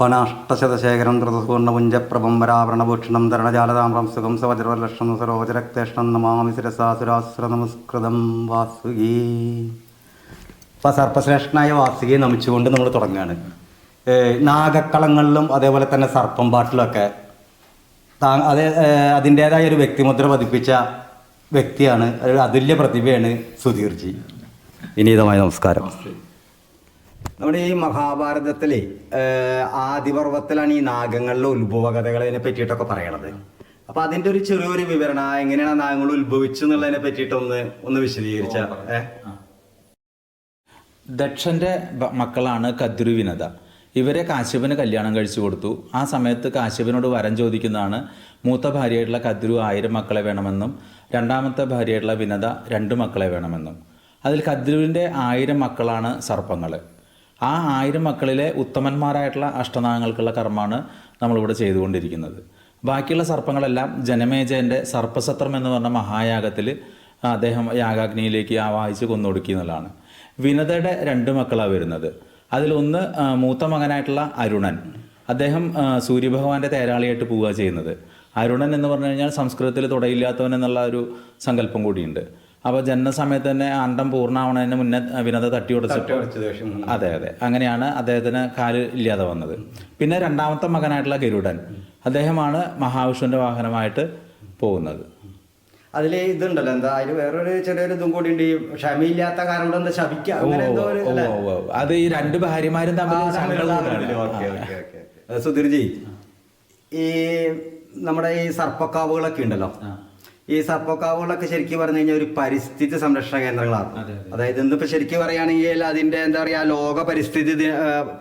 ഫണാഷ്ടശതശേഖരം ധൃതസുവർണപുഞ്ചപ്രഭം വരാഭരണഭൂഷണം ധരണജാലതാമ്രം സുഖം സവജ്രവലക്ഷണം സരോജരക്തേഷ്ണം നമാമി ശിരസാസുരാസുര നമസ്കൃതം വാസുകി. അപ്പം സർപ്പശ്രേഷ്ഠനായ വാസുകിയെ നമിച്ചുകൊണ്ട് നമ്മൾ തുടങ്ങുകയാണ്. നാഗക്കളങ്ങളിലും അതേപോലെ തന്നെ സർപ്പം പാട്ടിലൊക്കെ താ അത് അതിന്റേതായ ഒരു വ്യക്തിമുദ്ര പതിപ്പിച്ച വ്യക്തിയാണ് അതിൽ അതുല്യ പ്രതിഭയാണ് സുധീർജി. വിനീതമായ നമസ്കാരം. നമ്മുടെ ഈ മഹാഭാരതത്തിലെ ആദിപർവത്തിലാണ് ഈ നാഗങ്ങളുടെ ഉത്ഭവകഥകളെ പറ്റിയിട്ടൊക്കെ പറയണത്. അപ്പൊ അതിന്റെ ഒരു ചെറിയൊരു വിവരണം എങ്ങനെയാണ് നാഗങ്ങൾ ഉത്ഭവിച്ചു എന്നുള്ളതിനെ പറ്റിയിട്ടൊന്ന് ഒന്ന് വിശദീകരിച്ച ദക്ഷന്റെ മക്കളാണ് കദ്രു വിനത. ഇവരെ കാശ്യപന് കല്യാണം കഴിച്ചു കൊടുത്തു. ആ സമയത്ത് കാശ്യപനോട് വരം ചോദിക്കുന്നതാണ് മൂത്ത ഭാര്യയായിട്ടുള്ള കദ്രു ആയിരം മക്കളെ വേണമെന്നും രണ്ടാമത്തെ ഭാര്യയായിട്ടുള്ള വിനത രണ്ട് മക്കളെ വേണമെന്നും. അതിൽ കദ്രുവിന്റെ ആയിരം മക്കളാണ് സർപ്പങ്ങൾ ആ ആയിരം മക്കളിലെ ഉത്തമന്മാരായിട്ടുള്ള അഷ്ടനാഗങ്ങൾക്കുള്ള കർമ്മമാണ് നമ്മളിവിടെ ചെയ്തുകൊണ്ടിരിക്കുന്നത്. ബാക്കിയുള്ള സർപ്പങ്ങളെല്ലാം ജനമേജയന്റെ സർപ്പസത്രം എന്ന് പറഞ്ഞ മഹായാഗത്തിൽ അദ്ദേഹം യാഗാഗ്നിയിലേക്ക് ആവാഹിച്ച് കൊന്നൊടുക്കി എന്നുള്ളതാണ്. വിനതയുടെ രണ്ട് മക്കളാണ് വരുന്നത്. അതിലൊന്ന് മൂത്ത മകനായിട്ടുള്ള അരുണൻ. അദ്ദേഹം സൂര്യഭഗവാന്റെ തേരാളിയായിട്ട് പോവുക ചെയ്യുന്നത്. അരുണൻ എന്ന് പറഞ്ഞു കഴിഞ്ഞാൽ സംസ്കൃതത്തിൽ തുടയില്ലാത്തവൻ എന്നുള്ള ഒരു സങ്കല്പം കൂടിയുണ്ട്. അപ്പോൾ ജനനസമയത്ത് തന്നെ അണ്ടം പൂർണമാവണതിന് മുന്നേ വിനത തട്ടി കൊടുത്തിട്ട് അതെ അതെ. അങ്ങനെയാണ് അദ്ദേഹത്തിന് കാൽ ഇല്ലാതെ വന്നത്. പിന്നെ രണ്ടാമത്തെ മകനായിട്ടുള്ള ഗരുഡൻ. അദ്ദേഹമാണ് മഹാവിഷ്ണുവിന്റെ വാഹനമായിട്ട് പോകുന്നത്. അതിൽ ഇതുണ്ടല്ലോ എന്താ അതിൽ വേറൊരു ചെറിയൊരു ഇതും കൂടി ഉണ്ട് ഈ ക്ഷമയില്ലാത്ത കാരണം എന്താ ശപിക്കുക അങ്ങനെ എന്തോ. അത് ഈ രണ്ട് ഭാര്യമാരും തമ്മിൽ സുധീർജി ഈ നമ്മുടെ ഈ സർപ്പക്കാവുകളൊക്കെ ഉണ്ടല്ലോ ഈ സപ്പോക്കാവുകളൊക്കെ ശരിക്കും പറഞ്ഞു കഴിഞ്ഞാൽ ഒരു പരിസ്ഥിതി സംരക്ഷണ കേന്ദ്രങ്ങളാണ്. അതായത് ഇന്നിപ്പോ ശരിക്കും പറയുകയാണെങ്കിൽ അതിന്റെ എന്താ പറയാ ലോക പരിസ്ഥിതി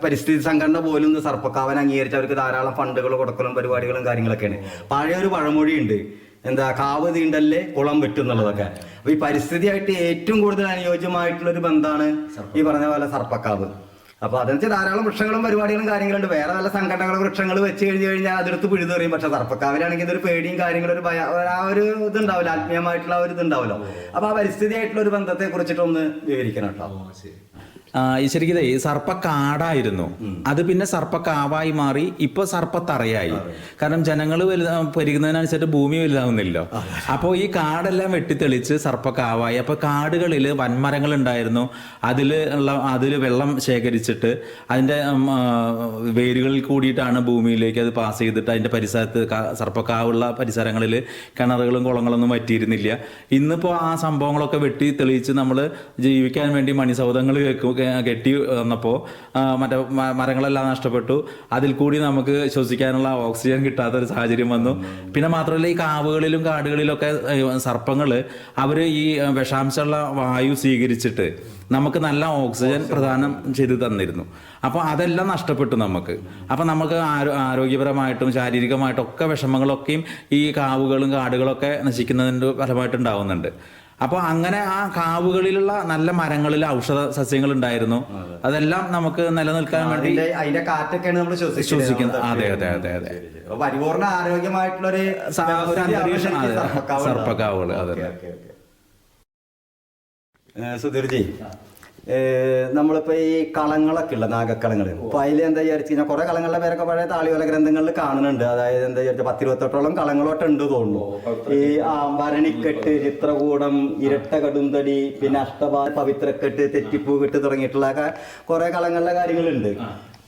പരിസ്ഥിതി സംഘടന പോലും ഇന്ന് സർപ്പക്കാവൻ അംഗീകരിച്ച് അവർക്ക് ധാരാളം ഫണ്ടുകൾ കൊടുക്കലും പരിപാടികളും കാര്യങ്ങളൊക്കെയാണ്. പഴയ ഒരു പഴമൊഴിയുണ്ട്. എന്താ കാവ് തീണ്ടല്ലേ കുളം വെട്ടും എന്നുള്ളതൊക്കെ. അപ്പൊ ഈ പരിസ്ഥിതിയായിട്ട് ഏറ്റവും കൂടുതൽ അനുയോജ്യമായിട്ടുള്ള ഒരു ബന്ധമാണ് ഈ പറഞ്ഞ പോലെ സർപ്പക്കാവ്. അപ്പൊ അതെന്ന് വെച്ചാൽ ധാരാളം വൃക്ഷങ്ങളും പരിപാടികളും കാര്യങ്ങളുണ്ട്. വേറെ നല്ല സംഘടനകളും വൃക്ഷങ്ങൾ വെച്ച് കഴിഞ്ഞ് കഴിഞ്ഞാൽ അതെടുത്ത് പിഴുതെറിയും പക്ഷെ സർപ്പക്കാവിലാണെങ്കിൽ ഇതൊരു പേടിയും കാര്യങ്ങളും ഒരു ഭയ ആ ഒരു ഇതുണ്ടാവില്ല. ആത്മീയമായിട്ടുള്ള ഒരു ഇതുണ്ടാവല്ലോ. അപ്പൊ ആ പരിസ്ഥിതിയായിട്ടുള്ള ഒരു ബന്ധത്തെ കുറിച്ചിട്ടൊന്ന് വിവരിക്കണം കേട്ടോ. ശരിക്കും സർപ്പക്കാടായിരുന്നു. അത് പിന്നെ സർപ്പക്കാവായി മാറി ഇപ്പൊ സർപ്പത്തറയായി. കാരണം ജനങ്ങൾ വലുതാ പെരുകുന്നതിനനുസരിച്ച് ഭൂമി വലുതാവുന്നില്ലോ അപ്പോൾ ഈ കാടെല്ലാം വെട്ടിത്തെളിച്ച് സർപ്പക്കാവായി. അപ്പൊ കാടുകളിൽ വൻമരങ്ങൾ ഉണ്ടായിരുന്നു അതിൽ ഉള്ള അതിൽ വെള്ളം ശേഖരിച്ചിട്ട് അതിന്റെ വേരുകളിൽ കൂടിയിട്ടാണ് ഭൂമിയിലേക്ക് അത് പാസ് ചെയ്തിട്ട് അതിന്റെ പരിസരത്ത് സർപ്പ സർപ്പക്കാവുള്ള പരിസരങ്ങളിൽ കിണറുകളും കുളങ്ങളൊന്നും പറ്റിയിരുന്നില്ല ഇന്നിപ്പോ ആ സംഭവങ്ങളൊക്കെ വെട്ടി തെളിയിച്ച് നമ്മൾ ജീവിക്കാൻ വേണ്ടി മണിസൗധങ്ങൾ കെട്ടി വന്നപ്പോൾ മറ്റേ മരങ്ങളെല്ലാം നഷ്ടപ്പെട്ടു. അതിൽ കൂടി നമുക്ക് ശ്വസിക്കാനുള്ള ഓക്സിജൻ കിട്ടാത്ത ഒരു സാഹചര്യം വന്നു. പിന്നെ മാത്രമല്ല ഈ കാവുകളിലും കാടുകളിലൊക്കെ സർപ്പങ്ങൾ അവർ ഈ വിഷാംശമുള്ള വായു സ്വീകരിച്ചിട്ട് നമുക്ക് നല്ല ഓക്സിജൻ പ്രദാനം ചെയ്തു തന്നിരുന്നു. അപ്പോൾ അതെല്ലാം നഷ്ടപ്പെട്ടു നമുക്ക്. അപ്പോൾ നമുക്ക് ആരോ ആരോഗ്യപരമായിട്ടും ശാരീരികമായിട്ടും ഒക്കെ വിഷമങ്ങളൊക്കെയും ഈ കാവുകളും കാടുകളൊക്കെ നശിക്കുന്നതിന്റെ ഫലമായിട്ട് ഉണ്ടാവുന്നുണ്ട് അപ്പോൾ അങ്ങനെ ആ കാവുകളിലുള്ള നല്ല മരങ്ങളിൽ ഔഷധ സസ്യങ്ങൾ ഉണ്ടായിരുന്നു അതെല്ലാം നമുക്ക് നിലനിൽക്കാൻ വേണ്ടി അതിന്റെ കാറ്റൊക്കെയാണ് നമ്മൾ ശ്വസിക്കുന്നത്. അതെ, അതെ, അതെ, അതെ. പരിപൂർണ ആരോഗ്യമായിട്ടുള്ള ഒരു അന്തരീക്ഷം, അതെ. സർപ്പക്കാവുകൾ, അതെ. സുധീർജി നമ്മളിപ്പോ ഈ കളങ്ങളൊക്കെ ഉള്ള നാഗക്കളങ്ങൾ അപ്പൊ അതിൽ എന്താ വിചാരിച്ചു കഴിഞ്ഞാൽ കുറെ കളങ്ങളുടെ പേരൊക്കെ പഴയ താളിയോല ഗ്രന്ഥങ്ങളിൽ കാണുന്നുണ്ട്. അതായത് എന്താ വിചാരിച്ചാൽ പത്തിരുപത്തെട്ടോളം കളങ്ങളോട്ട് ഉണ്ട് തോന്നുന്നു. ഈ ആ ഭരണിക്കെട്ട് ചിത്രകൂടം ഇരട്ട കടുന്തടി പിന്നെ അഷ്ടപാ പവിത്രക്കെട്ട് തെറ്റിപ്പൂ കെട്ട് തുടങ്ങിയിട്ടുള്ള കുറെ കളങ്ങളുടെ കാര്യങ്ങളുണ്ട്.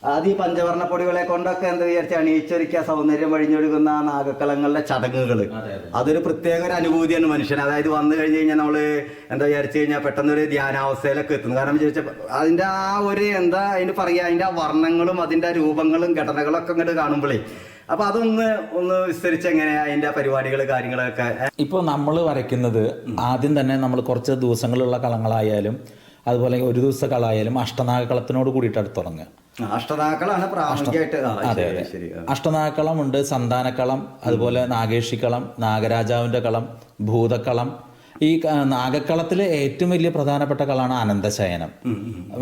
അത് ഈ പഞ്ചവർണ പൊടികളെ കൊണ്ടൊക്കെ എന്താ വിചാരിച്ച അണിയിച്ചൊരുക്കിയ സൗന്ദര്യം വഴിഞ്ഞൊഴുകുന്ന ആ നാഗക്കളങ്ങളുടെ ചടങ്ങുകൾ. അതൊരു പ്രത്യേക ഒരു അനുഭൂതിയാണ് മനുഷ്യൻ അതായത് വന്നു കഴിഞ്ഞ് കഴിഞ്ഞാൽ നമ്മൾ എന്താ വിചാരിച്ചു കഴിഞ്ഞാൽ പെട്ടെന്ന് ഒരു ധ്യാനാവസ്ഥയിലൊക്കെ എത്തുന്നു. കാരണം വിചാരിച്ച അതിന്റെ ആ ഒരു എന്താ അതിന് പറയാ അതിന്റെ ആ വർണങ്ങളും അതിന്റെ രൂപങ്ങളും ഘടനകളൊക്കെ ഇങ്ങോട്ട് കാണുമ്പോഴേ അപ്പൊ അതൊന്ന് ഒന്ന് വിസ്തരിച്ച് എങ്ങനെ അതിന്റെ പരിപാടികൾ കാര്യങ്ങളൊക്കെ ഇപ്പോൾ നമ്മൾ വരയ്ക്കുന്നത് ആദ്യം തന്നെ നമ്മൾ കുറച്ച് ദിവസങ്ങളുള്ള കളങ്ങളായാലും അതുപോലെ ഒരു ദിവസത്തെ കളായാലും അഷ്ടനാഗകളത്തിനോട് കൂടിയിട്ടാണ് തുടങ്ങുക. അഷ്ടനാക്കളാണ് അതെ അതെ. അഷ്ടനാക്കളം അഷ്ടനാഗക്കളം ഉണ്ട് സന്താനക്കളം അതുപോലെ നാഗേഷിക്കളം നാഗരാജാവിന്റെ കളം ഭൂതക്കളം. ഈ നാഗക്കളത്തിലെ ഏറ്റവും വലിയ പ്രധാനപ്പെട്ട കളാണ് അനന്തശയനം.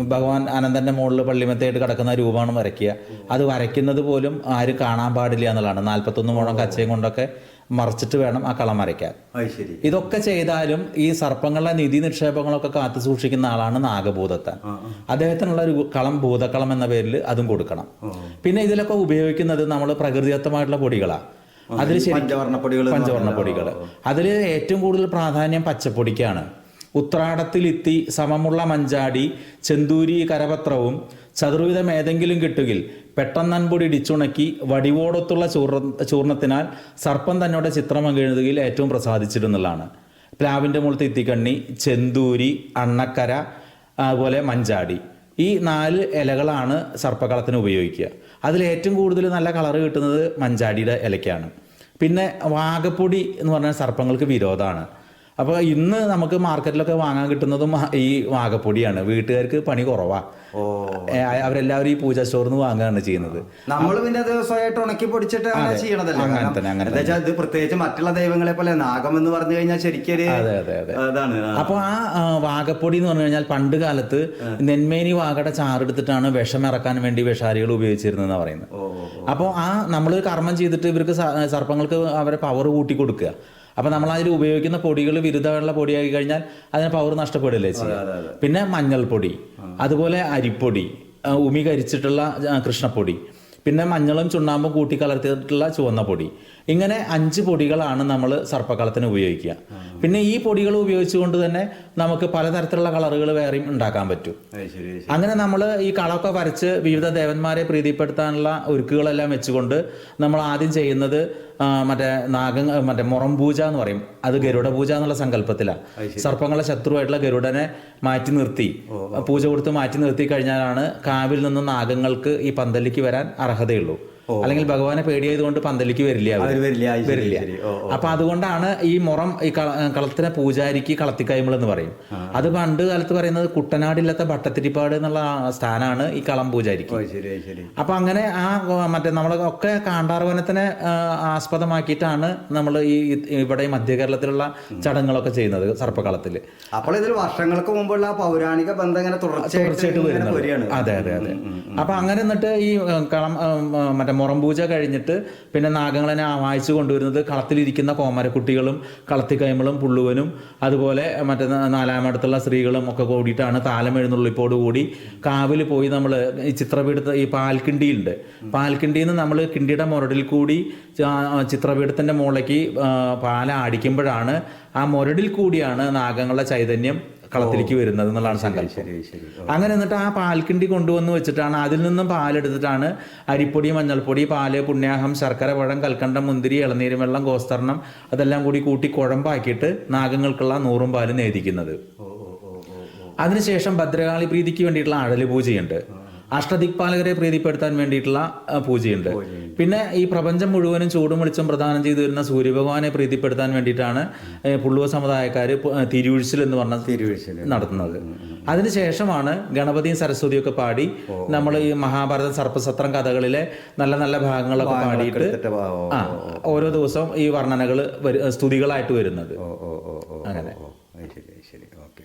ഭഗവാൻ അനന്തന്റെ മുകളിൽ പള്ളിമത്തായിട്ട് കിടക്കുന്ന രൂപമാണ് വരയ്ക്കുക. അത് വരയ്ക്കുന്നത് പോലും ആരും കാണാൻ പാടില്ല എന്നുള്ളതാണ്. നാൽപ്പത്തൊന്ന് മുഴം കച്ചയും കൊണ്ടൊക്കെ മറച്ചിട്ട് വേണം ആ കളം വരയ്ക്കാൻ ഇതൊക്കെ ചെയ്താലും ഈ സർപ്പങ്ങളുടെ നിധി നിക്ഷേപങ്ങളൊക്കെ കാത്തു സൂക്ഷിക്കുന്ന ആളാണ് നാഗഭൂതത്തൻ. അദ്ദേഹത്തിനുള്ള ഒരു കളം ഭൂതക്കളം എന്ന പേരിൽ അതും കൊടുക്കണം. പിന്നെ ഇതിലൊക്കെ ഉപയോഗിക്കുന്നത് നമ്മൾ പ്രകൃതിദത്തമായിട്ടുള്ള പൊടികളാണ് അതിൽ ശരി പഞ്ചവർണപ്പൊടികൾ പഞ്ചവർണ പൊടികൾ അതിൽ ഏറ്റവും കൂടുതൽ പ്രാധാന്യം പച്ചപ്പൊടിക്കാണ്. ഉത്രാടത്തിലെത്തി സമമുള്ള മഞ്ചാടി ചെന്തൂരി കരപത്രവും ചതുർവിധം ഏതെങ്കിലും കിട്ടുകിൽ പെട്ടെന്നൻപൊടി ഇടിച്ചുണക്കി വടിവോടത്തുള്ള ചൂർണ ചൂർണത്തിനാൽ സർപ്പം തന്നോടെ ചിത്രം എഴുതുകയിൽ ഏറ്റവും പ്രസാദിച്ചിരുന്നതാണ് പ്ലാവിന്റെ മുകളിൽ തിത്തിക്കണ്ണി ചെന്തൂരി അണ്ണക്കര അതുപോലെ മഞ്ചാടി. ഈ നാല് ഇലകളാണ് സർപ്പകളത്തിന് ഉപയോഗിക്കുക. അതിൽ ഏറ്റവും കൂടുതൽ നല്ല കളർ കിട്ടുന്നത് മഞ്ചാടിയുടെ ഇലയ്ക്കാണ്. പിന്നെ വാഗപ്പൊടി എന്ന് പറഞ്ഞാൽ സർപ്പങ്ങൾക്ക് വിരോധമാണ്. അപ്പോൾ ഇന്ന് നമുക്ക് മാർക്കറ്റിലൊക്കെ വാങ്ങാൻ കിട്ടുന്നതും ഈ വാഗപ്പൊടിയാണ്. വീട്ടുകാർക്ക് പണി കുറവാണ് അവരെല്ലാവരും ഈ പൂജ സ്റ്റോറിൽ നിന്ന് വാങ്ങുകയാണ് ചെയ്യുന്നത്. നമ്മൾ പിന്നെ ദിവസമായിട്ട് ഉണക്കി പൊടിച്ചിട്ട് അങ്ങനെ ചെയ്യണതല്ലേ. അങ്ങനെ തന്നെ, അങ്ങനെ ഇത് പ്രത്യേകിച്ച് മറ്റുള്ള ദൈവങ്ങളെ പോലെ നാഗം എന്ന് പറഞ്ഞു കഴിഞ്ഞാൽ ശരിക്കൊരു അതെ അതെ അതെ. അതാണ് ആ. അപ്പോൾ ആ വാഗപ്പൊടി എന്ന് പറഞ്ഞു കഴിഞ്ഞാൽ പണ്ട് കാലത്ത് നെന്മേനി വാഗയുടെ ചാറെടുത്തിട്ടാണ് വിഷം ഇറക്കാൻ വേണ്ടി വിഷാരികൾ ഉപയോഗിച്ചിരുന്നതെന്ന് പറയുന്നത്. അപ്പോൾ ആ നമ്മൾ കർമ്മം ചെയ്തിട്ട് ഇവർക്ക് സർപ്പങ്ങൾക്ക് അവരെ പവർ കൂട്ടി കൊടുക്കുക. അപ്പോൾ നമ്മൾ അതിൽ ഉപയോഗിക്കുന്ന പൊടികൾ വിരുദ്ധമുള്ള പൊടിയാക്കി കഴിഞ്ഞാൽ അതിന് പവർ നഷ്ടപ്പെടില്ലേ. പിന്നെ മഞ്ഞൾപ്പൊടി അതുപോലെ അരിപ്പൊടി ഉമി കരിച്ചിട്ടുള്ള കൃഷ്ണപ്പൊടി പിന്നെ മഞ്ഞളും ചുണ്ണാമ്പും കൂട്ടി കലർത്തിയിട്ടുള്ള ചുവന്ന പൊടി. ഇങ്ങനെ അഞ്ച് പൊടികളാണ് നമ്മൾ സർപ്പക്കളത്തിന് ഉപയോഗിക്കുക. പിന്നെ ഈ പൊടികൾ ഉപയോഗിച്ചുകൊണ്ട് തന്നെ നമുക്ക് പലതരത്തിലുള്ള കളറുകൾ വേറെയും ഉണ്ടാക്കാൻ പറ്റും. അങ്ങനെ നമ്മൾ ഈ കളൊക്കെ വരച്ച് വിവിധ ദേവന്മാരെ പ്രീതിപ്പെടുത്താനുള്ള ഒരുക്കുകളെല്ലാം വെച്ചുകൊണ്ട് നമ്മൾ ആദ്യം ചെയ്യുന്നത് മറ്റേ നാഗ മറ്റേ മുറം പൂജ എന്ന് പറയും. അത് ഗരുഡ പൂജ എന്നുള്ള സങ്കല്പത്തിലാണ് സർപ്പങ്ങളെ ശത്രുവായിട്ടുള്ള ഗരുഡനെ മാറ്റി നിർത്തി. പൂജ കൊടുത്ത് മാറ്റി നിർത്തി കഴിഞ്ഞാലാണ് കാവിൽ നിന്ന് നാഗങ്ങൾക്ക് ഈ പന്തലിക്ക് വരാൻ അർഹതയുള്ളൂ. അല്ലെങ്കിൽ ഭഗവാനെ പേടിയായതുകൊണ്ട് പന്തലിക്ക് വരില്ല വരില്ല. അപ്പൊ അതുകൊണ്ടാണ് ഈ മുറം ഈ കള- കളത്തിനെ പൂജാരിക്ക് കളത്തിക്കൈമൾ എന്ന് പറയും അത് പണ്ട് കാലത്ത് പറയുന്നത് കുട്ടനാടില്ലാത്ത ഭട്ടത്തിരിപ്പാട് എന്നുള്ള സ്ഥാനമാണ് ഈ കളം പൂജാരിക്ക്. അപ്പൊ അങ്ങനെ ആ മറ്റേ നമ്മൾ ഒക്കെ കാണ്ടാർവനത്തിനെ ആസ്പദമാക്കിയിട്ടാണ് നമ്മൾ ഈ ഇവിടെ ഈ മധ്യ കേരളത്തിലുള്ള ചടങ്ങുകളൊക്കെ ചെയ്യുന്നത് സർപ്പകളത്തിൽ അപ്പോൾ ഇതിൽ വർഷങ്ങൾക്ക് മുമ്പുള്ള പൗരാണിക ബന്ധം ഇങ്ങനെ തുടർച്ചയായിട്ട് വരുന്നത്. അതെ അതെ അതെ. അപ്പൊ അങ്ങനെ എന്നിട്ട് ഈ കളം മറ്റേ മുറം പൂജ കഴിഞ്ഞിട്ട് പിന്നെ നാഗങ്ങളെ വായിച്ചു കൊണ്ടുവരുന്നത് കളത്തിലിരിക്കുന്ന കോമരക്കുട്ടികളും കളത്തിക്കൈമളും പുള്ളുവനും അതുപോലെ മറ്റേ നാലാമടത്തുള്ള സ്ത്രീകളും ഒക്കെ കൂടിയിട്ടാണ് താലം എഴുന്നള്ളിപ്പോട് കൂടി കാവിൽ പോയി നമ്മൾ ഈ ചിത്രപീഠത്ത് ഈ പാൽക്കിണ്ടിയുണ്ട്. പാൽക്കിണ്ടിയിൽ നിന്ന് നമ്മൾ കിണ്ടിയുടെ മുരടിൽ കൂടി ചിത്രപീഠത്തിന്റെ മുകളിലേക്ക് പാലാടിക്കുമ്പോഴാണ് ആ മുരടിൽ കൂടിയാണ് നാഗങ്ങളുടെ ചൈതന്യം. കളത്തിലേക്ക് വരുന്നത് എന്നുള്ളതാണ് സങ്കല്പം. അങ്ങനെ എന്നിട്ട് ആ പാൽക്കിണ്ടി കൊണ്ടുവന്ന് വെച്ചിട്ടാണ് അതിൽ നിന്നും പാലെടുത്തിട്ടാണ് അരിപ്പൊടി മഞ്ഞൾപ്പൊടി പാൽ പുണ്യാഹം ശർക്കര പഴം കൽക്കണ്ടം മുന്തിരി ഇളനീരും വെള്ളം ഗോസ്തർണം അതെല്ലാം കൂടി കൂട്ടി കുഴമ്പാക്കിയിട്ട് നാഗങ്ങൾക്കുള്ള നൂറും പാലും നേദിക്കുന്നത്. അതിനുശേഷം ഭദ്രകാളി പ്രീതിക്ക് വേണ്ടിയിട്ടുള്ള അഴൽ പൂജയുണ്ട്. അഷ്ടദിക്പാലകരെ പ്രീതിപ്പെടുത്താൻ വേണ്ടിയിട്ടുള്ള പൂജയുണ്ട്. പിന്നെ ഈ പ്രപഞ്ചം മുഴുവനും ചൂടും വെളിച്ചം പ്രദാനം ചെയ്തു വരുന്ന സൂര്യഭഗവാനെ പ്രീതിപ്പെടുത്താൻ വേണ്ടിയിട്ടാണ് പുള്ളുവ സമുദായക്കാർ തിരുവിഴിച്ചിൽ എന്ന് പറഞ്ഞ തിരുവിഴിച്ചിൽ നടത്തുന്നത്. അതിനുശേഷമാണ് ഗണപതിയും സരസ്വതിയും ഒക്കെ പാടി നമ്മൾ ഈ മഹാഭാരത സർപ്പസത്രം കഥകളിലെ നല്ല നല്ല ഭാഗങ്ങളൊക്കെ പാടിയിട്ട് ആ ഓരോ ദിവസവും ഈ വർണനകൾ സ്തുതികളായിട്ട് വരുന്നത്. അങ്ങനെ. ശരി ശരി. ഓക്കെ.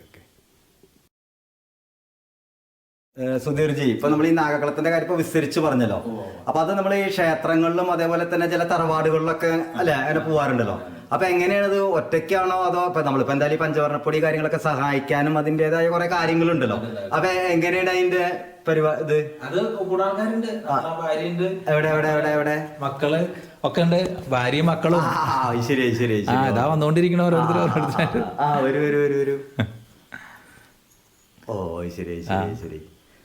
സുധീർജി ഇപ്പൊ നമ്മൾ ഈ നാഗകളത്തിന്റെ കാര്യം ഇപ്പൊ വിസ്തരിച്ച് പറഞ്ഞല്ലോ. അപ്പൊ അത് നമ്മൾ ഈ ക്ഷേത്രങ്ങളിലും അതേപോലെ തന്നെ ചില തറവാടുകളിലൊക്കെ അല്ലെ അങ്ങനെ പോവാറുണ്ടല്ലോ. അപ്പൊ എങ്ങനെയാണ് ഒറ്റയ്ക്കാണോ അതോ ഇപ്പൊ നമ്മളിപ്പോ എന്തായാലും ഈ പഞ്ചവർണപ്പൊടി കാര്യങ്ങളൊക്കെ സഹായിക്കാനും അതിന്റേതായ കുറെ കാര്യങ്ങളുണ്ടല്ലോ. അപ്പൊ എങ്ങനെയാണ് അതിന്റെ പരിപാടി ഇത്? അത് കൂടാൾക്കാരുണ്ട് ഭാര്യയുണ്ട്. എവിടെ എവിടെ എവിടെ എവിടെ? മക്കൾ ഒക്കെ ഉണ്ട് ഭാര്യയും മക്കളും. ശരി ശരി ആ ഇതാ വന്നോണ്ടിരിക്കണ ഓരോരുത്തർ ഓരോരുത്തർ ആ ഒരു ഒരു ഓ ശരി ശരി ശരി.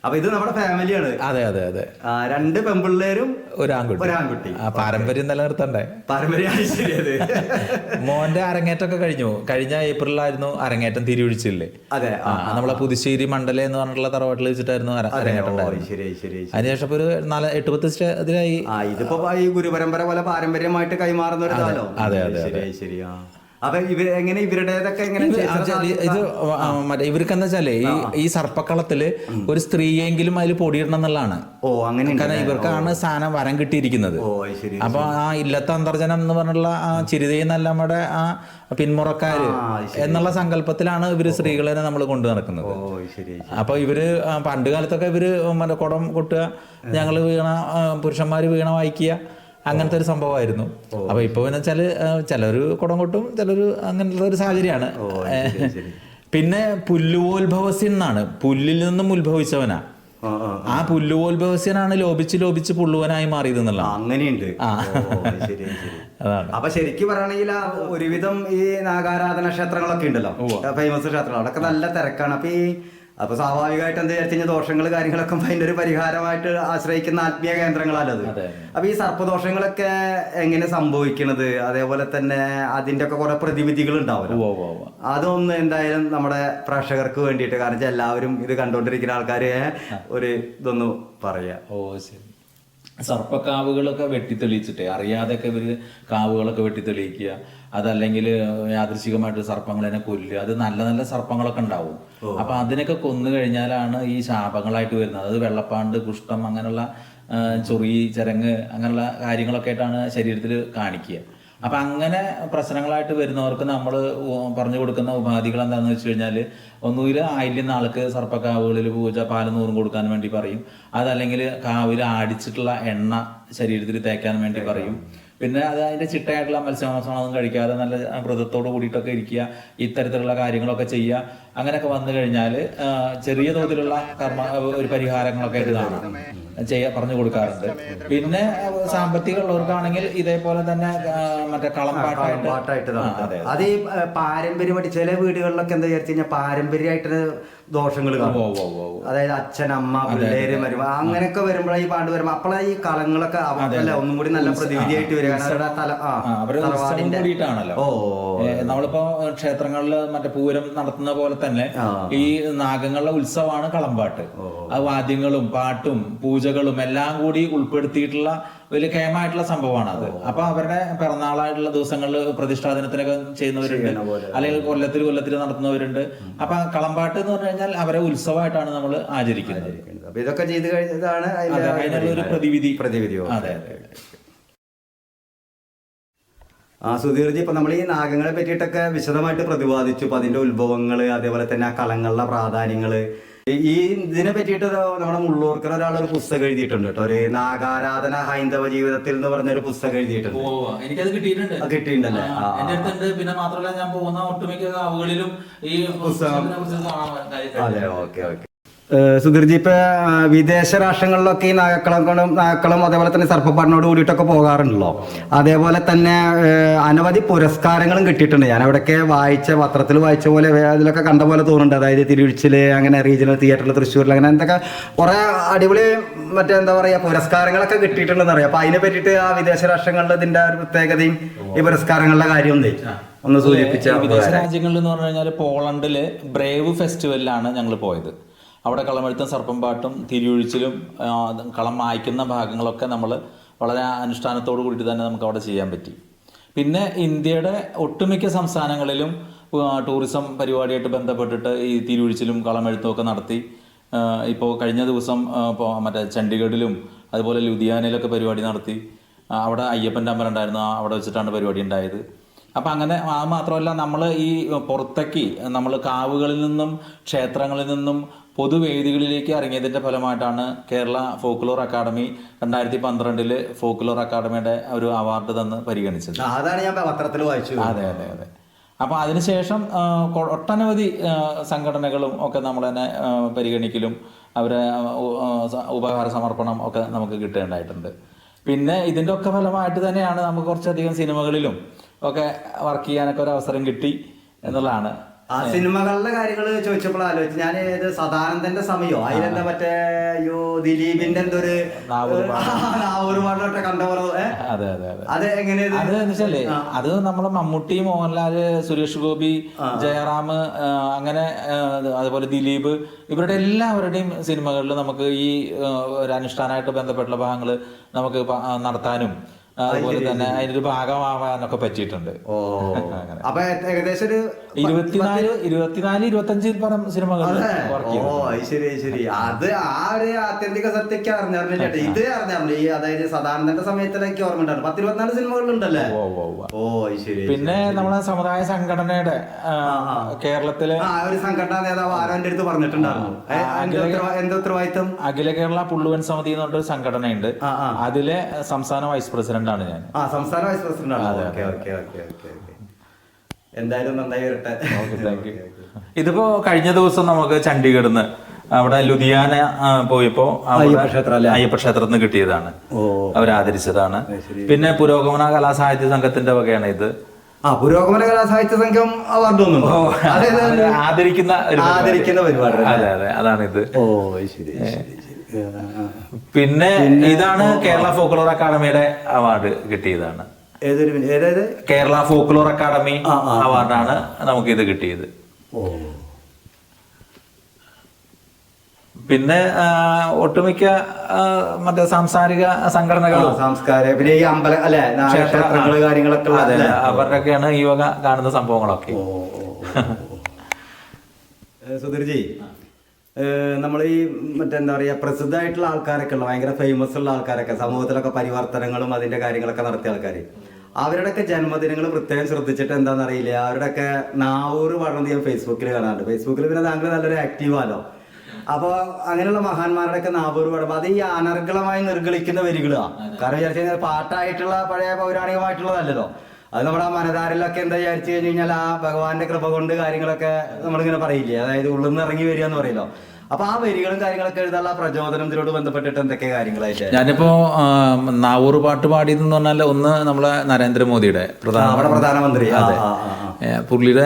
അപ്പൊ ഇത് നമ്മുടെ ഫാമിലിയാണ്. അതെ അതെ അതെ. രണ്ട് പെമ്പിള്ളേരും ഒരു ആൺകുട്ടി. ഒരാൺകുട്ടി ആ പാരമ്പര്യം നിലനിർത്തണ്ടേ? പാരമ്പര്യമാണ് ശരിയത് മോന്റെ അരങ്ങേറ്റമൊക്കെ കഴിഞ്ഞു. കഴിഞ്ഞ ഏപ്രിലായിരുന്നു അരങ്ങേറ്റം തിരിയൊഴിച്ചില്ലേ? അതെ നമ്മളെ പുതുശ്ശേരി മണ്ഡലം എന്ന് പറഞ്ഞിട്ടുള്ള തറവാട്ടിൽ വെച്ചിട്ടായിരുന്നു അരങ്ങേറ്റം. അതിനുശേഷം ഒരു നാല് എട്ട് പത്ത് ഇതിലായി ഇതിപ്പോ ഈ ഗുരുപരമ്പര പോലെ പാരമ്പര്യമായിട്ട് കൈമാറുന്ന ഒരു കാലം. അതെ, അതെ, ശരി ശരി ആ. അപ്പൊ ഇവർ എങ്ങനെ ഇവരുടേതൊക്കെ എങ്ങനെ ഇത് മറ്റേ ഇവർക്ക് എന്താ വെച്ചാൽ ഈ ഈ സർപ്പക്കളത്തിൽ ഒരു സ്ത്രീയെങ്കിലും അതിൽ പൊടിയിടണം എന്നുള്ളതാണ്. ഓ അങ്ങനെ കാരണം ഇവർക്കാണ് സ്ഥാനം വരം കിട്ടിയിരിക്കുന്നത്. അപ്പൊ ആ ഇല്ലത്തെ അന്തർജനം എന്ന് പറഞ്ഞുള്ള ആ ചിരിതയെന്നല്ല നമ്മുടെ ആ പിന്മുറക്കാര് എന്നുള്ള സങ്കല്പത്തിലാണ് ഇവർ സ്ത്രീകളെ നമ്മൾ കൊണ്ടു നടക്കുന്നത്. അപ്പൊ ഇവർ പണ്ട് കാലത്തൊക്കെ ഇവർ മറ്റേ കുടം കൊട്ടുക ഞങ്ങൾ വീണ പുരുഷന്മാര് വീണ വായിക്കുക അങ്ങനത്തെ ഒരു സംഭവമായിരുന്നു. അപ്പൊ ഇപ്പൊ എന്ന് വെച്ചാൽ ആ, ചിലര് കുടം കൊട്ടും ചിലര് അങ്ങനത്തെ ഒരു സാഹചര്യമാണ്. പിന്നെ പുല്ലുവോത്ഭവസ്യൻ എന്നാണ്. പുല്ലിൽ നിന്നും ഉത്ഭവിച്ചവനാ. ആ, പുല്ലുവോത്ഭവസ്യനാണ് ലോപിച്ച് ലോപിച്ച് പുള്ളുവനായി മാറിയത് എന്നുള്ള അങ്ങനെയുണ്ട്. അപ്പൊ ശരിക്കും പറയുകയാണെങ്കിൽ ഒരുവിധം ഈ നാഗാരാധന ക്ഷേത്രങ്ങളൊക്കെ ഉണ്ടല്ലോ. ഫേമസ് ക്ഷേത്രങ്ങൾ അതൊക്കെ നല്ല തിരക്കാണ്. അപ്പൊ ഈ അപ്പൊ സ്വാഭാവികമായിട്ട് എന്താ വിചാരിച്ചു കഴിഞ്ഞാൽ ദോഷങ്ങൾ കാര്യങ്ങളൊക്കെ അതിന്റെ ഒരു പരിഹാരമായിട്ട് ആശ്രയിക്കുന്ന ആത്മീയ കേന്ദ്രങ്ങളല്ലത് അതെ. അപ്പൊ ഈ സർപ്പദോഷങ്ങളൊക്കെ എങ്ങനെ സംഭവിക്കണത്? അതേപോലെ തന്നെ അതിന്റെ ഒക്കെ കുറെ പ്രതിവിധികൾ ഉണ്ടാവും അതൊന്നും എന്തായാലും നമ്മുടെ പ്രേക്ഷകർക്ക് വേണ്ടിയിട്ട് കാരണം എല്ലാവരും ഇത് കണ്ടുകൊണ്ടിരിക്കുന്ന ആൾക്കാർ ഒരു ഇതൊന്ന് പറയാ. ഓ ശരി. സർപ്പക്കാവുകളൊക്കെ വെട്ടിത്തെളിയിച്ചിട്ട് അറിയാതെയൊക്കെ ഇവർ കാവുകളൊക്കെ വെട്ടിത്തെളിയിക്കുക. അതല്ലെങ്കിൽ യാദൃശികമായിട്ട് സർപ്പങ്ങളെ കൊല്ലുക. അത് നല്ല നല്ല സർപ്പങ്ങളൊക്കെ ഉണ്ടാവും. അപ്പൊ അതിനൊക്കെ കൊന്നു കഴിഞ്ഞാലാണ് ഈ ശാപങ്ങളായിട്ട് വരുന്നത്. അത് വെള്ളപ്പാണ്ട് കുഷ്ഠം അങ്ങനെയുള്ള ചൊറി ചരങ്ങ് അങ്ങനെയുള്ള കാര്യങ്ങളൊക്കെ ആയിട്ടാണ് ശരീരത്തിൽ കാണിക്കുക. അപ്പൊ അങ്ങനെ പ്രശ്നങ്ങളായിട്ട് വരുന്നവർക്ക് നമ്മൾ പറഞ്ഞു കൊടുക്കുന്ന ഉപാധികൾ എന്താണെന്ന് വെച്ച് കഴിഞ്ഞാൽ ഒന്നുകിൽ ആയില്യം നാൾക്ക് സർപ്പക്കാവുകളിൽ പൂജ പാൽ നൂറും കൊടുക്കാൻ വേണ്ടി പറയും. അതല്ലെങ്കിൽ കാവിൽ ആടിച്ചിട്ടുള്ള എണ്ണ ശരീരത്തിൽ തേക്കാൻ വേണ്ടി പറയും. പിന്നെ അത് അതിന്റെ ചിട്ടയായിട്ടുള്ള മത്സ്യമാംസങ്ങളൊന്നും കഴിക്കാതെ നല്ല വ്രതത്തോട് കൂടിയിട്ടൊക്കെ ഇരിക്കുക ഇത്തരത്തിലുള്ള കാര്യങ്ങളൊക്കെ ചെയ്യുക അങ്ങനെയൊക്കെ വന്നു കഴിഞ്ഞാൽ ചെറിയ തോതിലുള്ള കർമ്മ ഒരു പരിഹാരങ്ങളൊക്കെ ആയിട്ട് കാണാം. ചെയ്യാ പറഞ്ഞു കൊടുക്കാറുണ്ട്. പിന്നെ സാമ്പത്തിക ഉള്ളവർക്കാണെങ്കിൽ ഇതേപോലെ തന്നെ മറ്റേ കളമ്പാട്ടായിട്ട് അതെ ഈ പാരമ്പര്യം പാരമ്പര്യമായിട്ട് ചില വീടുകളിലൊക്കെ എന്താ വിചാരിച്ചു കഴിഞ്ഞാൽ പാരമ്പര്യമായിട്ട് ദോഷങ്ങൾ. അതായത് അച്ഛൻ അമ്മ പിള്ളേര് വരുമ്പോ അങ്ങനെയൊക്കെ വരുമ്പോഴാണ് ഈ പാണ്ട് വരുമ്പോ. അപ്പളാ ഈ കളങ്ങളൊക്കെ അവർക്കല്ല ഒന്നും കൂടി നല്ല പ്രതിവിധിയായിട്ട് വരിക. കാരണം അവരുടെ തല ആ ആ, അവരുടെ ഉത്സവം തറവാടിന്റെ ഓ നമ്മളിപ്പോ ക്ഷേത്രങ്ങളിൽ മറ്റേ പൂരം നടത്തുന്ന പോലെ തന്നെ ഈ നാഗങ്ങളുടെ ഉത്സവമാണ് കളമ്പാട്ട് ആ വാദ്യങ്ങളും പാട്ടും പൂജകളും എല്ലാം കൂടി ഉൾപ്പെടുത്തിയിട്ടുള്ള വലിയ കേമായിട്ടുള്ള സംഭവമാണ് അത് അപ്പൊ അവരുടെ പിറന്നാളായിട്ടുള്ള ദിവസങ്ങളിൽ പ്രതിഷ്ഠാദിനത്തിനൊക്കെ ചെയ്യുന്നവരുണ്ട്. അല്ലെങ്കിൽ കൊല്ലത്തിൽ കൊല്ലത്തിൽ നടത്തുന്നവരുണ്ട്. അപ്പൊ കളമ്പാട്ട് എന്ന് പറഞ്ഞു കഴിഞ്ഞാൽ അവരെ ഉത്സവമായിട്ടാണ് നമ്മൾ ആചരിക്കുന്നത്. അപ്പൊ ഇതൊക്കെ ചെയ്ത് കഴിഞ്ഞതാണ് അതിനുള്ള ഒരു പ്രതിവിധി. പ്രതിവിധിയോ അതെ അതെ ആ സുധീർജി ഇപ്പൊ നമ്മൾ ഈ നാഗങ്ങളെ പറ്റിയിട്ടൊക്കെ വിശദമായിട്ട് പ്രതിപാദിച്ചു. അപ്പൊ അതിന്റെ ഉത്ഭവങ്ങൾ അതേപോലെ തന്നെ ആ കളങ്ങളുടെ പ്രാധാന്യങ്ങൾ. ഈ- ഇതിനെ പറ്റിയിട്ട് നമ്മുടെ മുള്ളൂർക്കർ ഒരാൾ ഒരു പുസ്തകം എഴുതിയിട്ടുണ്ട് കേട്ടോ. ഒരു നാഗാരാധന ഹൈന്ദവ ജീവിതത്തിൽ എന്ന് പറഞ്ഞ ഒരു പുസ്തകം എഴുതിയിട്ടുണ്ട്. എനിക്കത് കിട്ടിയിട്ടുണ്ട്. കിട്ടിയിട്ടുണ്ടല്ലേ. എന്റെ അടുത്തുണ്ട്. പിന്നെ മാത്രമല്ല ഞാൻ പോകുന്ന ഒട്ടുമിക്ക കാവുകളിലും ഈ പുസ്തകം. അതെ ഓക്കെ ഓക്കെ. സുധീർജി ഇപ്പൊ വിദേശ രാഷ്ട്രങ്ങളിലൊക്കെ ഈ നാഗക്കളങ്ങളും നായക്കളും അതേപോലെ തന്നെ സർപ്പപ്പാടിനോട് കൂടിയിട്ടൊക്കെ പോകാറുണ്ടല്ലോ. അതേപോലെ തന്നെ അനവധി പുരസ്കാരങ്ങളും കിട്ടിയിട്ടുണ്ട്. ഞാൻ അവിടെയൊക്കെ വായിച്ച പത്രത്തിൽ വായിച്ച പോലെ അതിലൊക്കെ കണ്ട പോലെ തോന്നുന്നുണ്ട്. അതായത് തിരുവിഴിച്ചിൽ അങ്ങനെ റീജിയണൽ തിയേറ്ററിൽ തൃശ്ശൂരിൽ അങ്ങനെ എന്തൊക്കെ കുറെ അടിപൊളി മറ്റേ എന്താ പറയാ പുരസ്കാരങ്ങളൊക്കെ കിട്ടിയിട്ടുണ്ടെന്ന് അറിയാം. അപ്പൊ അതിനെ പറ്റിയിട്ട് ആ വിദേശ രാഷ്ട്രങ്ങളിൽ ഇതിന്റെ ഒരു പ്രത്യേകതയും ഈ പുരസ്കാരങ്ങളുടെ കാര്യം ഒന്നേ ഒന്ന് സൂചിപ്പിച്ച വിദേശ രാജ്യങ്ങളിൽ എന്ന് പറഞ്ഞു കഴിഞ്ഞാൽ പോളണ്ടിൽ ബ്രേവ് ഫെസ്റ്റിവലിലാണ് ഞങ്ങൾ പോയത്. അവിടെ കളമെഴുത്തും സർപ്പംപാട്ടും തിരിയൊഴിച്ചിലും കളം മായ്ക്കുന്ന ഭാഗങ്ങളൊക്കെ നമ്മൾ വളരെ അനുഷ്ഠാനത്തോട് കൂടിയിട്ട് തന്നെ നമുക്ക് അവിടെ ചെയ്യാൻ പറ്റി. പിന്നെ ഇന്ത്യയുടെ ഒട്ടുമിക്ക സംസ്ഥാനങ്ങളിലും ടൂറിസം പരിപാടിയായിട്ട് ബന്ധപ്പെട്ടിട്ട് ഈ തിരിയൊഴിച്ചിലും കളമെഴുത്തും ഒക്കെ നടത്തി. ഇപ്പോൾ കഴിഞ്ഞ ദിവസം ഇപ്പോൾ മറ്റേ ചണ്ഡീഗഡിലും അതുപോലെ ലുധിയാനയിലൊക്കെ പരിപാടി നടത്തി. അവിടെ അയ്യപ്പന്റെ അമ്പലം ഉണ്ടായിരുന്നു അവിടെ വെച്ചിട്ടാണ് പരിപാടി ഉണ്ടായത്. അപ്പം അങ്ങനെ മാത്രമല്ല നമ്മൾ ഈ പുറത്തേക്ക് നമ്മൾ കാവുകളിൽ നിന്നും ക്ഷേത്രങ്ങളിൽ നിന്നും പൊതുവേദികളിലേക്ക് ഇറങ്ങിയതിന്റെ ഫലമായിട്ടാണ് കേരള ഫോക്ലോർ അക്കാദമി രണ്ടായിരത്തി പന്ത്രണ്ടിൽ ഫോക്ലോർ അക്കാദമിയുടെ ഒരു അവാർഡ് തന്ന് പരിഗണിച്ചത്. അതാണ് ഞാൻ പത്രത്തിൽ വായിച്ചു. അതെ അതെ അതെ. അപ്പോൾ അതിനുശേഷം ഒട്ടനവധി സംഘടനകളും ഒക്കെ നമ്മൾ തന്നെ പരിഗണിക്കലും അവരെ ഉപഹാര സമർപ്പണം ഒക്കെ നമുക്ക് കിട്ടേണ്ടതായിട്ടുണ്ട് പിന്നെ ഇതിന്റെ ഒക്കെ ഫലമായിട്ട് തന്നെയാണ് നമുക്ക് കുറച്ചധികം സിനിമകളിലും ഒക്കെ വർക്ക് ചെയ്യാനൊക്കെ ഒരു അവസരം കിട്ടി എന്നുള്ളതാണ്. ആ സിനിമകളുടെ കാര്യങ്ങൾ ചോദിച്ചപ്പോൾ ആലോചിച്ചു ഞാൻ ഏത് സദാനന്ദന്റെ സമയോ? അതിലെന്താ മറ്റേ യോ ദിലീപിന്റെ എന്തോ ഒരു നാവൂർ പാട്ടൊക്കെ കണ്ട പോലെ? അതെ അതെ അതെ. അത് എങ്ങനെയത്? അത് എന്ന് വെച്ചാലേ അത് നമ്മളെ മമ്മൂട്ടി മോഹൻലാൽ സുരേഷ് ഗോപി ജയറാം അങ്ങനെ അതുപോലെ ദിലീപ് ഇവരുടെ എല്ലാവരുടെയും സിനിമകളിൽ നമുക്ക് ഈ ഒരു അനുഷ്ഠാനമായിട്ട് ബന്ധപ്പെട്ടുള്ള ഭാഗങ്ങൾ നമുക്ക് നടത്താനും അതുപോലെ തന്നെ അതിനൊരു ഭാഗമാവാനൊക്കെ പറ്റിയിട്ടുണ്ട്. ഓ അപ്പൊ ഏകദേശം ഒരു ഇരുപത്തിനാല് ഇരുപത്തിനാല് ഇരുപത്തഞ്ചിൽ പരം സിനിമകൾ ഓ ശരി ശരി. അത് ആ ഒരു ആത്യന്തിക സത്യക്ക് അറിഞ്ഞറിഞ്ഞ ഇത് അറിഞ്ഞറിഞ്ഞു ഈ അതായത് സദാനന്ദന്റെ സമയത്തിലേക്ക് ഓർമ്മ ഉണ്ടായിരുന്നു പത്തിരുപത്തിനാല് സിനിമകളുണ്ടല്ലേ ഓ ശരി പിന്നെ നമ്മളെ സമുദായ സംഘടനയുടെ കേരളത്തിലെ ആ ഒരു സംഘടനാ നേതാവ് ആരോ എന്റെ അടുത്ത് പറഞ്ഞിട്ടുണ്ടായിരുന്നു. എന്താ എന്ത് ഉത്തരവാ- എന്ത് ഉത്തരവാദിത്തം അഖില കേരള പുള്ളുവൻ സമിതി എന്ന് പറഞ്ഞൊരു സംഘടനയുണ്ട്. അതിലെ സംസ്ഥാന വൈസ് പ്രസിഡന്റ് പ്രസിഡന്റ് ആണ് ഞാൻ. ആ സംസ്ഥാന വൈസ് പ്രസിഡന്റ് ആണ് okay okay okay okay okay. എന്തായാലും നന്നായി വരട്ടെ. ഇതിപ്പോ കഴിഞ്ഞ ദിവസം നമുക്ക് ചണ്ഡീഗഡിൽ നിന്ന് അവിടെ ലുധിയാന പോയപ്പോ അയ്യപ്പ ക്ഷേത്രത്തിൽ നിന്ന് കിട്ടിയതാണ്. അവരാദരിച്ചതാണ് പിന്നെ പുരോഗമന കലാസാഹിത്യ സംഘത്തിന്റെ വകയാണ് ഇത്. ആ പുരോഗമന കലാസാഹിത്യ സംഘം അവാർഡ് ആദരിക്കുന്ന. ആദരിക്കുന്ന പരിപാടി അതെ അതെ അതാണ് ഇത് ഓ ശരി. പിന്നെ ഇതാണ് കേരള ഫോക്ലോർ അക്കാദമിയുടെ അവാർഡ് കിട്ടിയതാണ്. ഏതൊരു കേരള ഫോക്ലോർ അക്കാദമി. അവാർഡാണ് നമുക്ക് ഇത് കിട്ടിയത്. പിന്നെ ഒട്ടുമിക്ക മറ്റേ സാംസ്കാരിക സംഘടനകളും സംസ്കാരം പിന്നെ ഈ അമ്പലം അല്ലെ? ക്ഷേത്രങ്ങൾ കാര്യങ്ങളൊക്കെ അതെ? അവരുടെയൊക്കെയാണ് ഈ വക കാണുന്ന സംഭവങ്ങളൊക്കെ. സുധീർജി നമ്മൾ ഈ മറ്റെന്താ പറയുക പ്രസിദ്ധമായിട്ടുള്ള ആൾക്കാരൊക്കെ ഉള്ള ഭയങ്കര ഫേമസ് ഉള്ള ആൾക്കാരൊക്കെ സമൂഹത്തിലൊക്കെ പരിവർത്തനങ്ങളും അതിന്റെ കാര്യങ്ങളൊക്കെ നടത്തിയ ആൾക്കാർ അവരുടെയൊക്കെ ജന്മദിനങ്ങൾ പ്രത്യേകം ശ്രദ്ധിച്ചിട്ട് എന്താണെന്ന് അറിയില്ല. അവരുടെയൊക്കെ നാവൂറ് വളർന്ന് ഞാൻ ഫേസ്ബുക്കിൽ കാണാറുണ്ട്. ഫേസ്ബുക്കിൽ പിന്നെ താങ്കൾ നല്ലൊരു ആക്റ്റീവാലോ അപ്പോൾ അങ്ങനെയുള്ള മഹാന്മാരുടെയൊക്കെ നാവൂറ് പാടുമ്പോൾ അത് ഈ അനർഗളമായി നിർഗളിക്കുന്ന വരികളാണ് കാരണം വിചാരിച്ചു കഴിഞ്ഞാൽ പാട്ടായിട്ടുള്ള പഴയ പൗരാണികമായിട്ടുള്ളതല്ലല്ലോ. അത് നമ്മുടെ ആ മനധാരിലൊക്കെ എന്താ വിചാരിച്ചു കഴിഞ്ഞു കഴിഞ്ഞാൽ ആ ഭഗവാന്റെ കൃപ കൊണ്ട് കാര്യങ്ങളൊക്കെ നമ്മളിങ്ങനെ പറയില്ലേ. അതായത് ഉള്ളിൽ നിന്ന് ഇറങ്ങി വരിക എന്ന് പറയല്ലോ. അപ്പൊ ആ വരികളും കാര്യങ്ങളൊക്കെ എഴുതാനുള്ള പ്രചോദനം ഇതിനോട് ബന്ധപ്പെട്ടിട്ട് എന്തൊക്കെ കാര്യങ്ങളായിട്ട് ഞാനിപ്പോ നാവൂർ പാട്ട് പാടിയതെന്ന് പറഞ്ഞാൽ ഒന്ന് നമ്മളെ നരേന്ദ്രമോദിയുടെ പ്രധാന പ്രധാനമന്ത്രി. അതെ. പുള്ളിയുടെ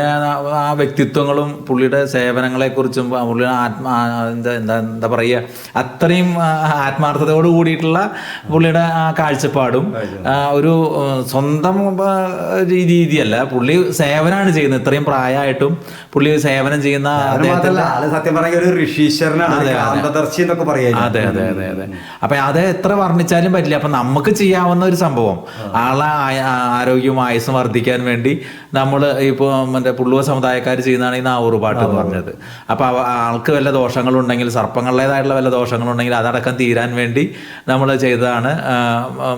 ആ- വ്യക്തിത്വങ്ങളും പുള്ളിയുടെ സേവനങ്ങളെക്കുറിച്ചും പുള്ളിയുടെ ആത്മാ എന്താ എന്താ എന്താ പറയുക അത്രയും ആത്മാർത്ഥതയോട് കൂടിയിട്ടുള്ള പുള്ളിയുടെ ആ കാഴ്ചപ്പാടും ഒരു സ്വന്തം രീതിയല്ല. പുള്ളി സേവനമാണ് ചെയ്യുന്നത്. ഇത്രയും പ്രായമായിട്ടും പുള്ളി സേവനം ചെയ്യുന്ന സത്യം പറഞ്ഞ ഒരു ഋഷീശ്വരനാണ്. അതെ അതെ. അതെ അതെ അപ്പൊ അത് എത്ര വർണിച്ചാലും പറ്റില്ല. അപ്പൊ നമുക്ക് ചെയ്യാവുന്ന ഒരു സംഭവം ആളെ ആരോഗ്യവും ആയുസും വർദ്ധിക്കാൻ വേണ്ടി നമ്മൾ ഇപ്പോൾ മറ്റേ പുള്ളുവ സമുദായക്കാർ ചെയ്യുന്നതാണ് ഈ നാവൂർ പാട്ട് എന്ന് പറഞ്ഞത്. അപ്പോൾ ആൾക്ക് വല്ല ദോഷങ്ങളുണ്ടെങ്കിൽ സർപ്പങ്ങളുടേതായിട്ടുള്ള വല്ല ദോഷങ്ങളുണ്ടെങ്കിൽ അതടക്കം തീരാൻ വേണ്ടി നമ്മൾ ചെയ്തതാണ്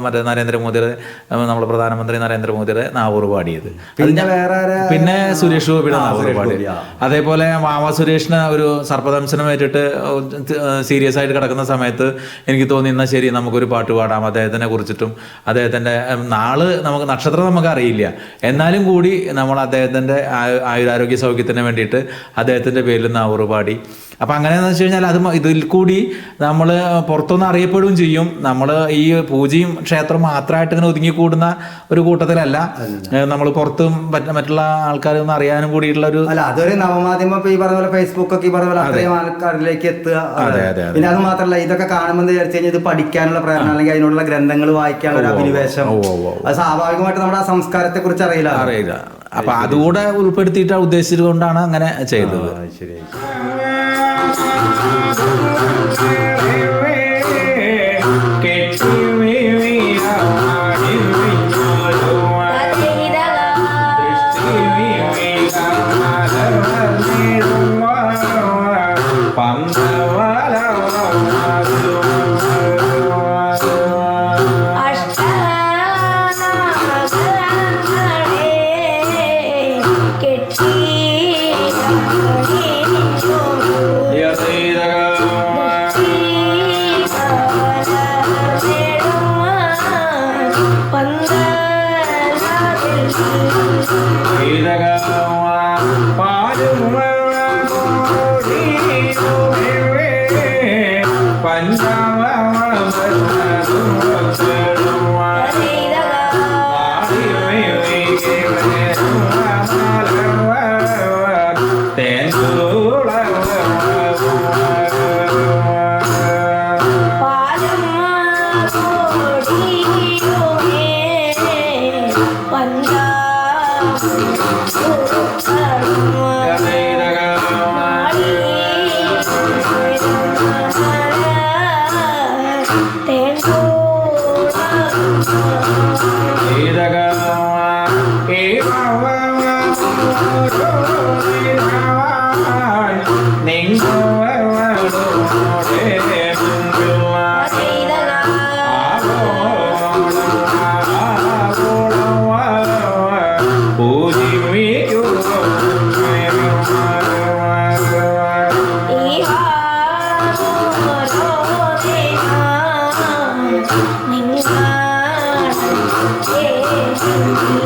മറ്റേ നരേന്ദ്രമോദിയുടെ നമ്മുടെ പ്രധാനമന്ത്രി നരേന്ദ്രമോദിയുടെ നാവൂർ പാടിയത്. പിന്നെ സുരേഷ് ഗോപിയുടെ നാവൂർ പാടി. അതേപോലെ മാമ സുരേഷിന് ഒരു സർപ്പദംശനം ഏറ്റിട്ട് സീരിയസ് ആയിട്ട് കിടക്കുന്ന സമയത്ത് എനിക്ക് തോന്നി എന്നാൽ ശരി നമുക്കൊരു പാട്ട് പാടാം അദ്ദേഹത്തിനെ കുറിച്ചിട്ടും അദ്ദേഹത്തിന്റെ നാൾ നമുക്ക് നക്ഷത്രം നമുക്ക് അറിയില്ല എന്നാലും കൂടി നമ്മൾ അദ്ദേഹത്തിന്റെ ആയു- ആയുരാരോഗ്യ സൗഖ്യത്തിന് വേണ്ടിയിട്ട് അദ്ദേഹത്തിന്റെ പേരിൽ നാവൂറ് പാടി. അപ്പം അങ്ങനെയെന്ന് വെച്ച് കഴിഞ്ഞാൽ അത് ഇതിൽ കൂടി നമ്മൾ പുറത്തുനിന്ന് അറിയപ്പെടുകയും ചെയ്യും. നമ്മൾ ഈ പൂജയും ക്ഷേത്രം മാത്രമായിട്ട് ഇങ്ങനെ ഒതുങ്ങിക്കൂടുന്ന ഒരു കൂട്ടത്തിലല്ല. നമ്മൾ പുറത്തും മറ്റ് മറ്റുള്ള ഒന്ന് അറിയാനും കൂടിയിട്ടുള്ള ഒരു അല്ല അതൊരു നവമാധ്യമം ഇപ്പൊ ഈ പറഞ്ഞ പോലെ ഫേസ്ബുക്ക് ഒക്കെ ഈ പറഞ്ഞ പോലെ അത്രയും ആൾക്കാരിലേക്ക് എത്തുക. പിന്നെ അത് മാത്രമല്ല ഇതൊക്കെ കാണുമ്പോൾ വിചാരിച്ചു കഴിഞ്ഞാൽ ഇത് പഠിക്കാനുള്ള പ്രേരണ അല്ലെങ്കിൽ അതിനുള്ള ഗ്രന്ഥങ്ങൾ വായിക്കാനുള്ള ഒരു അഭിനിവേശം. അത് സ്വാഭാവികമായിട്ട് നമ്മുടെ ആ സംസ്കാരത്തെ കുറിച്ച് അറിയില്ല. അറിയില്ല. അപ്പൊ അതുകൂടെ ഉൾപ്പെടുത്തിയിട്ട് ഉദ്ദേശിച്ചത് കൊണ്ടാണ് അങ്ങനെ ചെയ്തത്. ശരി. ఈదగా Thank you. Amen.